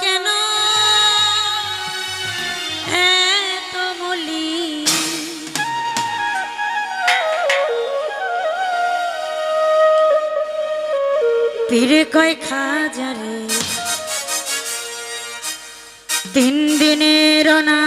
কেন? এত মলি পীরে কয় খাজারে তিন দিনের অনাহারে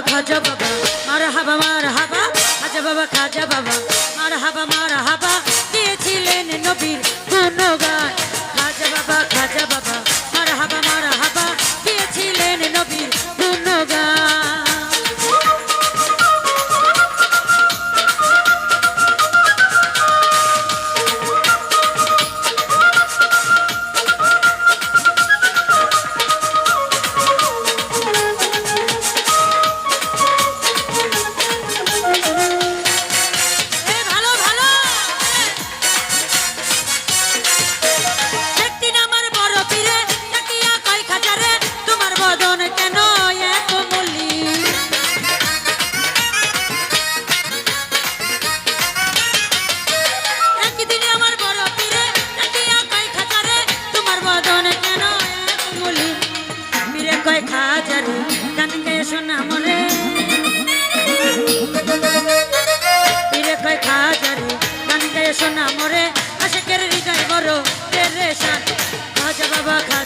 বাবা খাজা বাবা, মার হাবা মার হাবা, খাজা বাবা খাজা বাবা, মার হাবা মার হাবা, দিয়েছিলেন নবীর গুণগান খাজা বাবা খাজা বাবা Baba.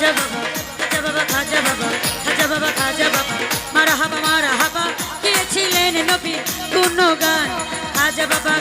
খাজা বাবা খাজা বাবা খাজা বাবা খাজা বাবা খাজা বাবা। মারা হাবা মারা হাবা, গিয়েছিলেন নবী খাজা বাবা খাজা বাবা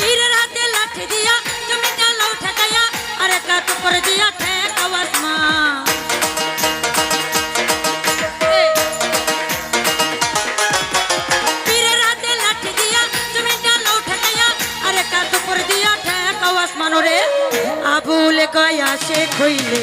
পীরের হাতে লাঠি দিয়া জমিটা লাউ ঠেকাইয়া আরে কাত করে দিয়া ঠেকাও আসমান পীরের হাতে লাঠি দিয়া জমিটা লাউ ঠেকাইয়া আরে কাত করে দিয়া ঠেকাও আসমান রে। আবুলে কয়া সে খইলে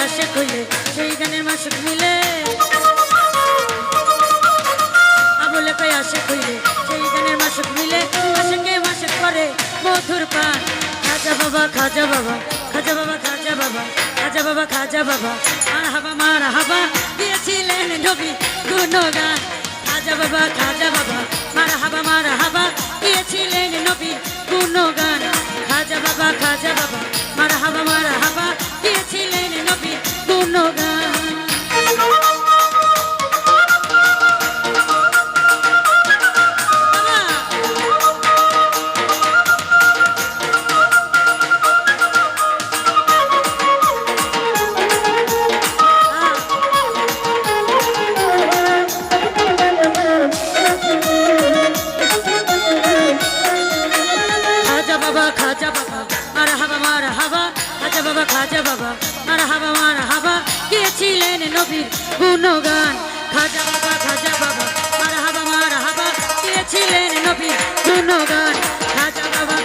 আবুলে কয়া সে কইলে সেই গানের মাসুক মিলে। আবুলে কয় আসে কইলে সেই গানের মাসুক মিলে। আশেকে মাসুক করে মধুর পান। খাজা বাবা খাজা বাবা খাজা বাবা খাজা বাবা খাজা বাবা খাজা বাবা। আর হাবা মার হাবা দিয়েছিলেন নবী গুণগান। খাজা বাবা খাজা বাবা মার হাবা মার হাবা দিয়েছিলেন নবী গুণগান। খাজা বাবা খাজা বাবা মার হাবা মার গিয়েছিলেন নবীর গুণগান। খাজা বাবা খাজা বাবা, মারহাবা মারহাবা মার হাবা গিয়েছিলেন নবীর গুণগান। খাজা বাবা